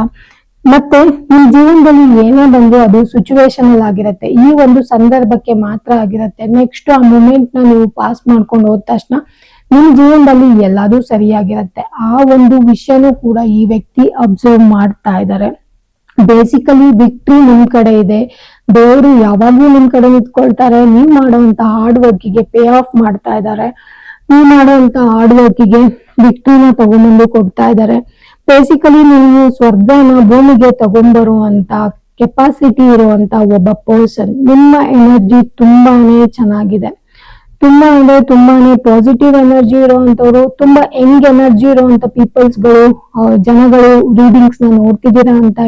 ಮತ್ತೆ ನಿಮ್ ಜೀವನದಲ್ಲಿ ಏನೇ ಬಂದು ಅದು ಸಿಚುವೇಶನ್ ಆಗಿರುತ್ತೆ ಆಗಿರತ್ತೆ. ಈ ಒಂದು ಸಂದರ್ಭಕ್ಕೆ ಮಾತ್ರ ಆಗಿರುತ್ತೆ. ನೆಕ್ಸ್ಟ್ ಆ ಮೂಮೆಂಟ್ನ ನೀವು ಪಾಸ್ ಮಾಡ್ಕೊಂಡು ಹೋದ ತಕ್ಷಣ ನಿಮ್ ಜೀವನದಲ್ಲಿ ಎಲ್ಲದೂ ಸರಿಯಾಗಿರುತ್ತೆ. ಆ ಒಂದು ವಿಷಯನೂ ಕೂಡ ಈ ವ್ಯಕ್ತಿ ಅಬ್ಸರ್ವ್ ಮಾಡ್ತಾ ಇದ್ದಾರೆ ಬೇಸಿಕಲಿ ವಿಕ್ಟ್ರಿ ನಿಮ್ ಕಡೆ ಇದೆ. ದೇವರು ಯಾವಾಗ್ಲೂ ನಿಮ್ ಕಡೆ ನಿಂತ್ಕೊಳ್ತಾರೆ. ನೀವ್ ಮಾಡುವಂತ ಹಾರ್ಡ್ ವರ್ಕಿಗೆ ಪೇ ಆಫ್ ಮಾಡ್ತಾ ಇದ್ದಾರೆ ನೀವ್ ಮಾಡುವಂತ ಹಾರ್ಡ್ ವರ್ಕಿಗೆ ವಿಕ್ಟ್ರಿನ ತಗೊಂಡ್ಬಂದು ಕೊಡ್ತಾ ಇದ್ದಾರೆ ಬೇಸಿಕಲಿ ನೀವು ಸ್ವರ್ಗನ ಭೂಮಿಗೆ ತಗೊಂಡ್ಬರುವಂತ ಕೆಪಾಸಿಟಿ ಇರುವಂತ ಒಬ್ಬ ಪರ್ಸನ್ ನಿಮ್ಮ ಎನರ್ಜಿ ತುಂಬಾನೇ ಚೆನ್ನಾಗಿದೆ. ತುಂಬಾ ಅಂದ್ರೆ ತುಂಬಾನೇ ಪಾಸಿಟಿವ್ ಎನರ್ಜಿ ಇರುವಂತವ್ರು, ತುಂಬಾ ಯಂಗ್ ಎನರ್ಜಿ ಇರುವಂತ ಪೀಪಲ್ಸ್ಗಳು ಜನಗಳು ರೀಡಿಂಗ್ಸ್ನ ನೋಡ್ತಿದ್ದೀರಾ ಅಂತ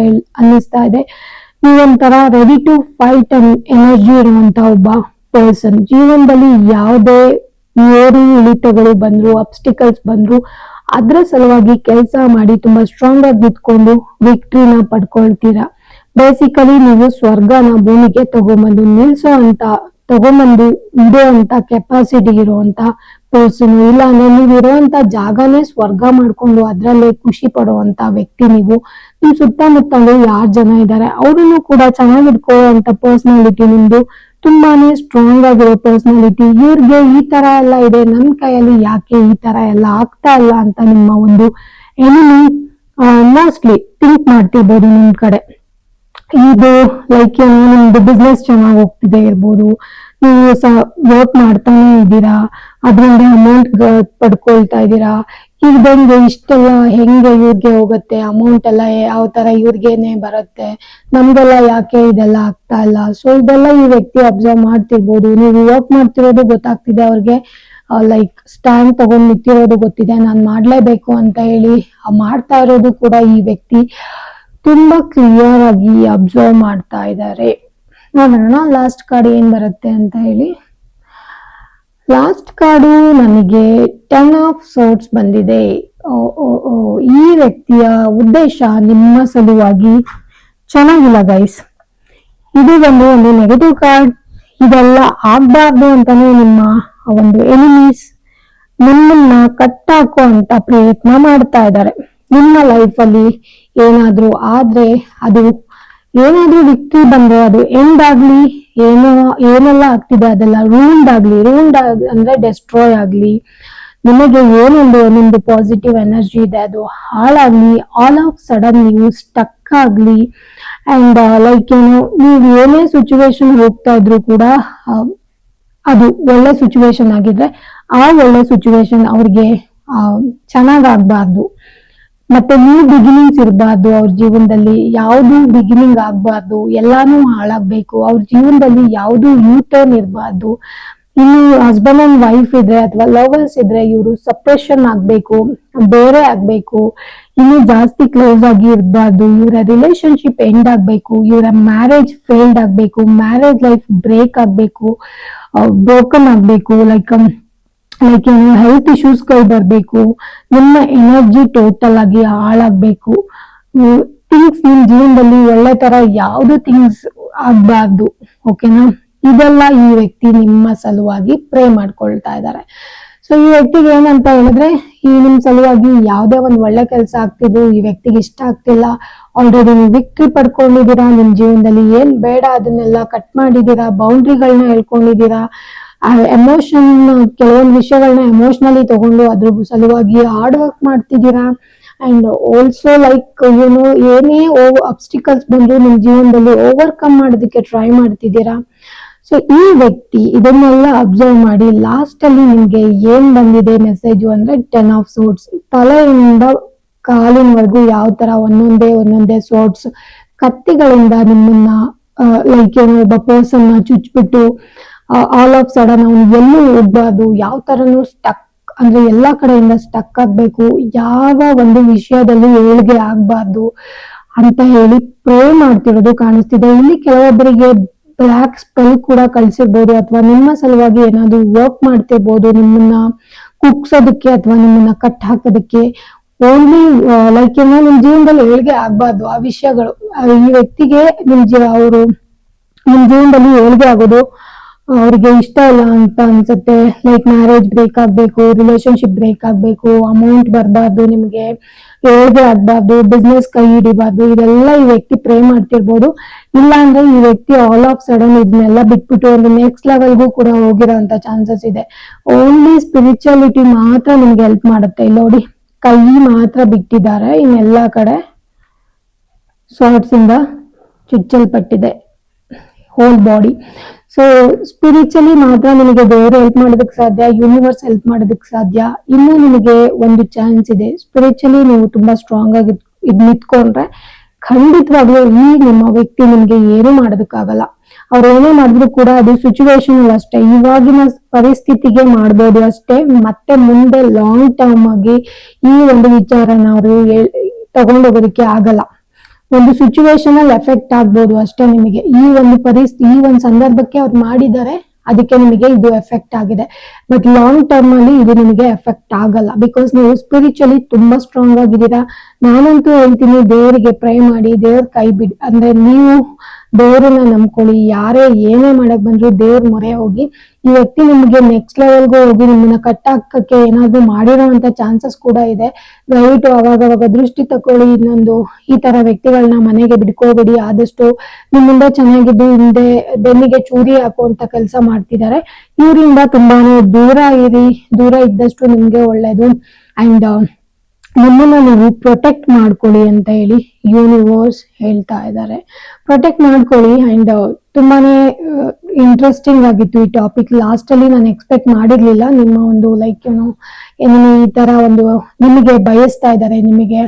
ಅನ್ನಿಸ್ತಾ ಇದೆ. ನೀವೊಂಥರ ರೆಡಿ ಟು ಫೈಟ್ ಎನರ್ಜಿ ಇರುವಂತ ಒಬ್ಬ ಪರ್ಸನ್ ಜೀವನದಲ್ಲಿ ಯಾವುದೇ ಏರು ಇಳಿತಗಳು ಬಂದ್ರು ಅಬ್ಸ್ಟಿಕಲ್ಸ್ ಬಂದ್ರು, ಅದ್ರ ಸಲುವಾಗಿ ಕೆಲಸ ಮಾಡಿ ತುಂಬಾ ಸ್ಟ್ರಾಂಗ್ ಆಗಿ ನಿಂತ್ಕೊಂಡು ವಿಕ್ಟ್ರಿನ ಪಡ್ಕೊಳ್ತೀರಾ? ಬೇಸಿಕಲಿ ನೀವು ಸ್ವರ್ಗನ ಭೂಮಿಗೆ ತಗೊಂಬಂದು ನಿಲ್ಸೋ ಅಂತ ತಗೊಂಬಂದು ಇರೋವಂಥ ಕೆಪಾಸಿಟಿ ಇರುವಂತ ಪರ್ಸನ್ ಇಲ್ಲ ಅಂದ್ರೆ ನೀವು ಇರುವಂತ ಜಾಗನೇ ಸ್ವರ್ಗ ಮಾಡ್ಕೊಂಡು ಅದ್ರಲ್ಲೇ ಖುಷಿ ಪಡುವಂತ ವ್ಯಕ್ತಿ ನೀವು. ನಿಮ್ ಸುತ್ತಮುತ್ತಲು ಯಾರು ಜನ ಇದ್ದಾರೆ ಅವ್ರನ್ನು ಕೂಡ ಚೆನ್ನಾಗಿ ಇಟ್ಕೊಳ್ಳುವಂತ ಪರ್ಸನಾಲಿಟಿ ನಿಮ್ದು ತುಂಬಾನೇ ಸ್ಟ್ರಾಂಗ್ ಆಗಿರೋ ಪರ್ಸನಾಲಿಟಿ ಇವ್ರಿಗೆ ಈ ತರ ಎಲ್ಲ ಇದೆ ನನ್ನ ಕೈಯಲ್ಲಿ ಯಾಕೆ ಈ ತರ ಎಲ್ಲ ಆಗ್ತಾ ಇಲ್ಲ ಅಂತ ನಿಮ್ಮ ಒಂದು ಎನಿಮಿ ಮೋಸ್ಟ್ಲಿ ಥಿಂಕ್ ಮಾಡ್ತಿರ್ಬೋದು ನಿಮ್ ಕಡೆ. ಇದು ಲೈಕ್ ನಿಮ್ದು ಬಿಸ್ನೆಸ್ ಚೆನ್ನಾಗಿ ಹೋಗ್ತಿದೆ ಇರ್ಬೋದು. ನೀವು ವರ್ಕ್ ಮಾಡ್ತಾನೆ ಇದ್ದೀರಾ ಅದರಿಂದ ಅಮೌಂಟ್ ಪಡ್ಕೊಳ್ತಾ ಇದ್ದೀರಾ. ಇದಂಗೆ ಇಷ್ಟೆಲ್ಲ ಹೆಂಗೆ ಇವ್ರಿಗೆ ಹೋಗುತ್ತೆ ಅಮೌಂಟ್ ಎಲ್ಲ ಯಾವ ತರ ಇವ್ರಿಗೇನೆ ಬರುತ್ತೆ ನಮ್ಗೆಲ್ಲ ಯಾಕೆ ಇದೆಲ್ಲ ಆಗ್ತಾ ಇಲ್ಲ? ಸೊ ಇದೆಲ್ಲ ಈ ವ್ಯಕ್ತಿ ಅಬ್ಸರ್ವ್ ಮಾಡ್ತಿರ್ಬೋದು. ನೀವು ವರ್ಕ್ ಮಾಡ್ತಿರೋದು ಗೊತ್ತಾಗ್ತಿದೆ ಅವ್ರಿಗೆ. ಲೈಕ್ ಸ್ಟ್ಯಾಂಡ್ ತಗೊಂಡ್ ನಿಂತಿರೋದು ಗೊತ್ತಿದೆ. ನಾನ್ ಮಾಡ್ಲೇಬೇಕು ಅಂತ ಹೇಳಿ ಮಾಡ್ತಾ ಇರೋದು ಕೂಡ ಈ ವ್ಯಕ್ತಿ. ತುಂಬಾ ಕ್ಲಿಯರ್ ಆಗಿ ಅಬ್ಸರ್ವ್ ಮಾಡ್ತಾ ಇದ್ದಾರೆ. ನೋಡೋಣ ಲಾಸ್ಟ್ ಕಾರ್ಡ್ ಏನ್ ಬರುತ್ತೆ ಅಂತ ಹೇಳಿ. ಲಾಸ್ಟ್ ಕಾರ್ಡು ನನಗೆ ಟೆನ್ ಆಫ್ ಸೋರ್ಟ್ಸ್ ಬಂದಿದೆ. ಈ ವ್ಯಕ್ತಿಯ ಉದ್ದೇಶ ನಿಮ್ಮ ಸಲುವಾಗಿ ಚೆನ್ನಾಗಿಲ್ಲ ಗೈಸ್ ಇದು ಬಂದು ಒಂದು ನೆಗೆಟಿವ್ ಕಾರ್ಡ್ ಇದೆಲ್ಲ ಆಗ್ಬಾರ್ದು ಅಂತಾನೆ ನಿಮ್ಮ ಒಂದು ಎನಿಮೀಸ್ ನಿಮ್ಮನ್ನ ಕಟ್ಟಾಕೋ ಅಂತ ಪ್ರಯತ್ನ ಮಾಡ್ತಾ ಇದ್ದಾರೆ. ನಿಮ್ಮ ಲೈಫ್ ಅಲ್ಲಿ ಏನಾದ್ರೂ ಆದ್ರೆ ಅದು ಏನಾದ್ರೂ ವ್ಯಕ್ತಿ ಬಂದ್ರೆ ಅದು ಎಂಡ್ ಆಗ್ಲಿ, ಏನೋ, ಏನೆಲ್ಲ ಆಗ್ತಿದೆ ಅದೆಲ್ಲ ರೂಲ್ಡ್ ಆಗ್ಲಿ ರೂಲ್ಡ್ ಅಂದ್ರೆ ಡೆಸ್ಟ್ರಾಯ್ ಆಗ್ಲಿ, ನಿಮಗೆ ಏನೊಂದು, ನಿಮ್ದು ಪಾಸಿಟಿವ್ ಎನರ್ಜಿ ಇದೆ, ಅದು ಹಾಳಾಗ್ಲಿ ಆಲ್ ಆಫ್ ಸಡನ್ ನೀವು ಸ್ಟಕ್ ಆಗ್ಲಿ ಅಂಡ್ ಲೈಕ್ ಏನು, ನೀವು ಏನೇ ಸಿಚುವೇಶನ್ ಹೋಗ್ತಾ ಇದ್ರು ಕೂಡ ಅದು ಒಳ್ಳೆ ಸಿಚುವೇಶನ್ ಆಗಿದ್ರೆ, ಆ ಒಳ್ಳೆ ಸಿಚುವೇಶನ್ ಅವ್ರಿಗೆ ಚೆನ್ನಾಗಾಗ್ಬಾರ್ದು ಮತ್ತೆ ನ್ಯೂ ಬಿಗಿನಿಂಗ್ಸ್ ಇರಬಾರ್ದು ಅವ್ರ ಜೀವನದಲ್ಲಿ. ಯಾವುದು ಬಿಗಿನಿಂಗ್ ಆಗ್ಬಾರ್ದು, ಎಲ್ಲಾನು ಹಾಳಾಗ್ಬೇಕು. ಅವ್ರ ಜೀವನದಲ್ಲಿ ಯಾವುದು ಯೂ ಟರ್ನ್ ಇರಬಾರ್ದು. ಇನ್ನು ಹಸ್ಬೆಂಡ್ ಅಂಡ್ ವೈಫ್ ಇದ್ರೆ ಅಥವಾ ಲವರ್ಸ್ ಇದ್ರೆ ಇವರು ಸಪ್ರೇಷನ್ ಆಗ್ಬೇಕು, ಬೇರೆ ಆಗ್ಬೇಕು. ಇನ್ನು ಜಾಸ್ತಿ ಕ್ಲೋಸ್ ಆಗಿ ಇರಬಾರ್ದು. ಇವರ ರಿಲೇಶನ್ಶಿಪ್ ಎಂಡ್ ಆಗ್ಬೇಕು. ಇವರ ಮ್ಯಾರೇಜ್ ಫೇಲ್ಡ್ ಆಗ್ಬೇಕು. ಮ್ಯಾರೇಜ್ ಲೈಫ್ ಬ್ರೇಕ್ ಆಗ್ಬೇಕು. ಬ್ರೋಕನ್ ಆಗ್ಬೇಕು. ಲೈಕ್ ಲೈಕ್ ಏನು ಹೆಲ್ತ್ ಇಶ್ಯೂಸ್ಗಳು ಬರಬೇಕು, ನಿಮ್ಮ ಎನರ್ಜಿ ಟೋಟಲ್ ಆಗಿ ಹಾಳಾಗ್ಬೇಕು. ಥಿಂಗ್ಸ್ ನಿಮ್ಮ ಜೀವನದಲ್ಲಿ ಒಳ್ಳೆ ತರ ಯಾವುದು ಥಿಂಗ್ಸ್ ಆಗ್ಬಾರ್ದು ಓಕೆನಾ ಇದೆಲ್ಲ ಈ ವ್ಯಕ್ತಿ ನಿಮ್ಮ ಸಲುವಾಗಿ ಪ್ರೇ ಮಾಡ್ಕೊಳ್ತಾ ಇದ್ದಾರೆ. ಸೊ ಈ ವ್ಯಕ್ತಿಗೆ ಏನಂತ ಹೇಳಿದ್ರೆ, ಈ ನಿಮ್ ಸಲುವಾಗಿ ಯಾವ್ದೇ ಒಂದು ಒಳ್ಳೆ ಕೆಲಸ ಆಗ್ತಿದ್ರು, ಈ ವ್ಯಕ್ತಿಗೆ ಇಷ್ಟ ಆಗ್ತಿಲ್ಲ ಆಲ್ರೆಡಿ ನೀವು ವಿಕ್ಟ್ರಿ ಪಡ್ಕೊಂಡಿದ್ದೀರಾ ನಿಮ್ ಜೀವನದಲ್ಲಿ ಏನ್ ಬೇಡ ಅದನ್ನೆಲ್ಲ ಕಟ್ ಮಾಡಿದೀರಾ ಬೌಂಡ್ರಿಗಳನ್ನ ಹೇಳ್ಕೊಂಡಿದ್ದೀರಾ ಎಮೋಷನ್ ಕೆಲವೊಂದು ವಿಷಯಗಳನ್ನ ಎಮೋಷನಲಿ ತಗೊಂಡು ಅದ್ರ ಸಲುವಾಗಿ ಹಾರ್ಡ್ ವರ್ಕ್ ಮಾಡ್ತಿದ್ದೀರಾ? ಅಂಡ್ ಆಲ್ಸೋ ಲೈಕ್ ಏನು ಏನೇ ಅಬ್ಸ್ಟಿಕಲ್ಸ್ ಬಂದ್ರು ನಿಮ್ಮ ಜೀವನದಲ್ಲಿ ಓವರ್ಕಮ್ ಮಾಡೋದಕ್ಕೆ ಟ್ರೈ ಮಾಡ್ತಿದ್ದೀರಾ? ಸೊ ಈ ವ್ಯಕ್ತಿ ಇದನ್ನೆಲ್ಲ ಅಬ್ಸರ್ವ್ ಮಾಡಿ ಲಾಸ್ಟ್ ಅಲ್ಲಿ ನಿಮ್ಗೆ ಏನ್ ಬಂದಿದೆ ಮೆಸೇಜು ಅಂದ್ರೆ ಟೆನ್ ಆಫ್ ಸೋಟ್ಸ್ ತಲೆಯಿಂದ ಕಾಲಿನವರೆಗೂ ಯಾವ ತರ ಒಂದೊಂದೇ ಒಂದೊಂದೇ ಸೋಟ್ಸ್ ಕತ್ತಿಗಳಿಂದ ನಿಮ್ಮನ್ನ ಲೈಕ್ ಏನೋ ಒಬ್ಬ ಪರ್ಸನ್ನ ಚುಚ್ಬಿಟ್ಟು ಆಲ್ ಆಫ್ ಸಡನ್ ಅವ್ನು ಎಲ್ಲೂ ಹೋಗ್ಬಾರ್ದು ಯಾವ ತರನು ಸ್ಟಕ್ ಅಂದ್ರೆ ಎಲ್ಲಾ ಕಡೆಯಿಂದ ಸ್ಟಕ್ ಆಗ್ಬೇಕು, ಯಾವ ಒಂದು ವಿಷಯದಲ್ಲಿ ಏಳ್ಗೆ ಆಗ್ಬಾರ್ದು ಅಂತ ಹೇಳಿ ಪ್ರೇ ಮಾಡ್ತಿರೋದು ಕಾಣಿಸ್ತಿದೆ. ಇಲ್ಲಿ ಕೆಲವೊಬ್ಬರಿಗೆ ಬ್ಲ್ಯಾಕ್ ಸ್ಪೆಲ್ ಕೂಡ ಕಳಿಸಿರ್ಬೋದು, ಅಥವಾ ನಿಮ್ಮ ಸಲುವಾಗಿ ಏನಾದ್ರು ವರ್ಕ್ ಮಾಡ್ತಿರ್ಬೋದು, ನಿಮ್ಮನ್ನ ಕುಗ್ಸೋದಕ್ಕೆ ಅಥವಾ ನಿಮ್ಮನ್ನ ಕಟ್ ಹಾಕೋದಕ್ಕೆ. ಓನ್ಲಿ ಲೈಕ್ ಏನೋ ನಿಮ್ ಜೀವನದಲ್ಲಿ ಏಳ್ಗೆ ಆಗ್ಬಾರ್ದು. ಆ ವಿಷಯಗಳು ಈ ವ್ಯಕ್ತಿಗೆ ನಿಮ್ ಜೀವ ಅವರು ನಿಮ್ ಜೀವನದಲ್ಲಿ ಏಳ್ಗೆ ಆಗೋದು ಅವ್ರಿಗೆ ಇಷ್ಟ ಇಲ್ಲ ಅಂತ ಅನ್ಸುತ್ತೆ. ಲೈಕ್ ಮ್ಯಾರೇಜ್ ಬ್ರೇಕ್ ಆಗ್ಬೇಕು ರಿಲೇಶನ್ಶಿಪ್ ಬ್ರೇಕ್ ಆಗ್ಬೇಕು ಅಮೌಂಟ್ ಬರಬಾರ್ದು ನಿಮಗೆ ಏಳ್ಗೆ ಆಗ್ಬಾರ್ದು ಬಿಸ್ನೆಸ್ ಕೈ ಹಿಡಿಬಾರ್ದು, ಇದೆಲ್ಲ ಈ ವ್ಯಕ್ತಿ ಪ್ರೇ ಮಾಡ್ತಿರ್ಬೋದು. ಇಲ್ಲ ಅಂದ್ರೆ ಈ ವ್ಯಕ್ತಿ ಆಲ್ ಆಫ್ ಸಡನ್ ಇದನ್ನೆಲ್ಲ ಬಿಟ್ಬಿಟ್ಟು ಒಂದು ನೆಕ್ಸ್ಟ್ ಲೆವೆಲ್ಗೂ ಕೂಡ ಹೋಗಿರೋಂತ ಚಾನ್ಸಸ್ ಇದೆ. ಓನ್ಲಿ ಸ್ಪಿರಿಚುಯಾಲಿಟಿ ಮಾತ್ರ ನಿಮ್ಗೆ ಹೆಲ್ಪ್ ಮಾಡುತ್ತೆ. ಇಲ್ಲಿ ನೋಡಿ, ಕೈ ಮಾತ್ರ ಬಿಟ್ಟಿದ್ದಾರೆ ಇನ್ನೆಲ್ಲ ಕಡೆ ಸಾರ್ಟ್ಸ್ ಇಂದ ಚುಚ್ಚಲ್ಪಟ್ಟಿದೆ. ಹೋಲ್ ಬಾಡಿ ಸೊ ಸ್ಪಿರಿಚುಲಿ ಮಾತ್ರ ನಿಮಗೆ ದೇವರು ಹೆಲ್ಪ್ ಮಾಡೋದಕ್ಕೆ ಸಾಧ್ಯ ಯೂನಿವರ್ಸ್ ಹೆಲ್ಪ್ ಮಾಡೋದಕ್ಕೆ ಸಾಧ್ಯ, ಇನ್ನೂ ನಿಮಗೆ ಒಂದು ಚಾನ್ಸ್ ಇದೆ. ಸ್ಪಿರಿಚುಲಿ ನೀವು ತುಂಬಾ ಸ್ಟ್ರಾಂಗ್ ಆಗಿ ಇದ್ ನಿಂತ್ಕೊಂಡ್ರೆ ಖಂಡಿತವಾಗ್ಲೂ ಈ ನಿಮ್ಮ ವ್ಯಕ್ತಿ ನಿಮ್ಗೆ ಏನು ಮಾಡೋದಕ್ಕಾಗಲ್ಲ. ಅವ್ರು ಏನೇ ಮಾಡಿದ್ರು ಕೂಡ ಅದು ಸಿಚುವೇಶನ್ ಅಷ್ಟೇ. ಇವಾಗಿನ ಪರಿಸ್ಥಿತಿಗೆ ಮಾಡ್ಬೋದು ಅಷ್ಟೇ. ಮತ್ತೆ ಮುಂದೆ ಲಾಂಗ್ ಟರ್ಮ್ ಆಗಿ ಈ ಒಂದು ವಿಚಾರನ ಅವರು ತಗೊಂಡೋಗೋದಕ್ಕೆ ಆಗಲ್ಲ. ಒಂದು ಸಿಚುವೇಶನ್ ಅಲ್ಲಿ ಎಫೆಕ್ಟ್ ಆಗ್ಬೋದು ಅಷ್ಟೇ ನಿಮಗೆ. ಈ ಒಂದು ಪರಿಸ್ಥಿತಿ ಈ ಒಂದು ಸಂದರ್ಭಕ್ಕೆ ಅವ್ರು ಮಾಡಿದ್ದಾರೆ, ಅದಕ್ಕೆ ನಿಮಗೆ ಇದು ಎಫೆಕ್ಟ್ ಆಗಿದೆ. ಬಟ್ ಲಾಂಗ್ ಟರ್ಮ್ ಅಲ್ಲಿ ಇದು ನಿಮಗೆ ಎಫೆಕ್ಟ್ ಆಗಲ್ಲ. ಬಿಕಾಸ್ ನೀವು ಸ್ಪಿರಿಚುಲಿ ತುಂಬಾ ಸ್ಟ್ರಾಂಗ್ ಆಗಿದ್ದೀರಾ. ನಾನಂತೂ ಹೇಳ್ತೀನಿ, ದೇವರಿಗೆ ಪ್ರೇ ಮಾಡಿ, ದೇವ್ರ ಕೈ ಬಿಡಿ, ಅಂದ್ರೆ ನೀವು ದೇವರನ್ನ ನಂಬ್ಕೊಳ್ಳಿ, ಯಾರೇ ಏನೇ ಮಾಡಕ್ ಬಂದ್ರು ದೇವ್ರ ಮೊರೆ ಹೋಗಿ, ಈ ವ್ಯಕ್ತಿ ನಿಮ್ಗೆ ನೆಕ್ಸ್ಟ್ ಲೆವೆಲ್ಗೂ ಹೋಗಿ ನಿಮ್ಮನ್ನ ಕಟ್ಟಾಕಕ್ಕೆ ಏನಾದ್ರು ಮಾಡಿರೋಂತ ಚಾನ್ಸಸ್ ಕೂಡ ಇದೆ. ದಯವಿಟ್ಟು ಅವಾಗ ಅವಾಗ ದೃಷ್ಟಿ ತಕೊಳ್ಳಿ ಇನ್ನೊಂದು ಈ ತರ ವ್ಯಕ್ತಿಗಳನ್ನ ಮನೆಗೆ ಬಿಡ್ಕೋಬೇಡಿ. ಆದಷ್ಟು ನಿಮ್ಮಿಂದ ಚೆನ್ನಾಗಿದ್ದು, ಹಿಂದೆ ಬೆನ್ನಿಗೆ ಚೂರಿ ಹಾಕುವಂತ ಕೆಲಸ ಮಾಡ್ತಿದ್ದಾರೆ ಇವರಿಂದ ತುಂಬಾನೇ ದೂರ ಇರಿ, ದೂರ ಇದ್ದಷ್ಟು ನಿಮ್ಗೆ ಒಳ್ಳೇದು. ಅಂಡ್ ನಿಮ್ಮನ್ನ ನೀವು ಪ್ರೊಟೆಕ್ಟ್ ಮಾಡ್ಕೊಳ್ಳಿ ಅಂತ ಹೇಳಿ ಯೂನಿವರ್ಸ್ ಹೇಳ್ತಾ ಇದ್ದಾರೆ. ಪ್ರೊಟೆಕ್ಟ್ ಮಾಡ್ಕೊಳ್ಳಿ ಅಂಡ್ ತುಂಬಾನೇ ಇಂಟ್ರೆಸ್ಟಿಂಗ್ ಆಗಿತ್ತು ಈ ಟಾಪಿಕ್ ಲಾಸ್ಟ್ ಅಲ್ಲಿ ನಾನು ಎಕ್ಸ್ಪೆಕ್ಟ್ ಮಾಡಿರ್ಲಿಲ್ಲ. ನಿಮ್ಮ ಒಂದು ಲೈಕ್ ಏನು ಏನೇನು ಈ ತರ ಒಂದು ನಿಮಗೆ ಬಯಸ್ತಾ ಇದ್ದಾರೆ. ನಿಮಗೆ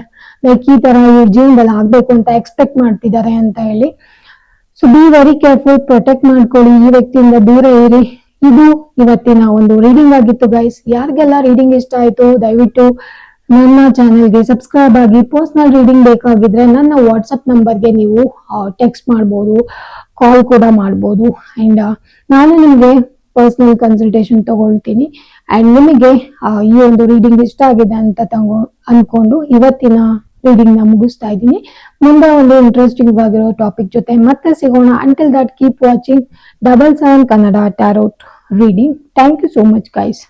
ಲೈಕ್ ಈ ತರ ಈ ಜೀವನದಲ್ಲಿ ಆಗ್ಬೇಕು ಅಂತ ಎಕ್ಸ್ಪೆಕ್ಟ್ ಮಾಡ್ತಿದ್ದಾರೆ ಅಂತ ಹೇಳಿ. So be very careful protect ಮಾಡ್ಕೊಳ್ಳಿ. ಈ ವ್ಯಕ್ತಿಯಿಂದ ದೂರ ಇರಿ. ಇದು ಇವತ್ತಿನ ಒಂದು ರೀಡಿಂಗ್ ಆಗಿತ್ತು ಗೈಸ್ ಯಾರಿಗೆಲ್ಲ ರೀಡಿಂಗ್ ಇಷ್ಟ ಆಯ್ತು, ದಯವಿಟ್ಟು ನನ್ನ ಚಾನೆಲ್ಗೆ ಸಬ್ಸ್ಕ್ರೈಬ್ ಆಗಿ ಪರ್ಸ್ನಲ್ ರೀಡಿಂಗ್ ಬೇಕಾಗಿದ್ರೆ ನನ್ನ ವಾಟ್ಸಪ್ ನಂಬರ್ಗೆ ನೀವು ಟೆಕ್ಸ್ಟ್ ಮಾಡ್ಬೋದು ಕಾಲ್ ಕೂಡ ಮಾಡ್ಬೋದು. ಅಂಡ್ ನಾನು ನಿಮಗೆ ಪರ್ಸನಲ್ ಕನ್ಸಲ್ಟೇಷನ್ ತಗೊಳ್ತೀನಿ. ಅಂಡ್ ನಿಮಗೆ ಈ ಒಂದು ರೀಡಿಂಗ್ ಇಷ್ಟ ಆಗಿದೆ ಅಂತ ತಗೋ, ಅನ್ಕೊಂಡು ಇವತ್ತಿನ ರೀಡಿಂಗ್ನ ಮುಗಿಸ್ತಾ ಇದ್ದೀನಿ. ಮುಂದೆ ಒಂದು ಇಂಟ್ರೆಸ್ಟಿಂಗ್ ಆಗಿರೋ ಟಾಪಿಕ್ ಜೊತೆ ಮತ್ತೆ ಸಿಗೋಣ. Until that keep watching double seven Kannada tarot reading thank you so much guys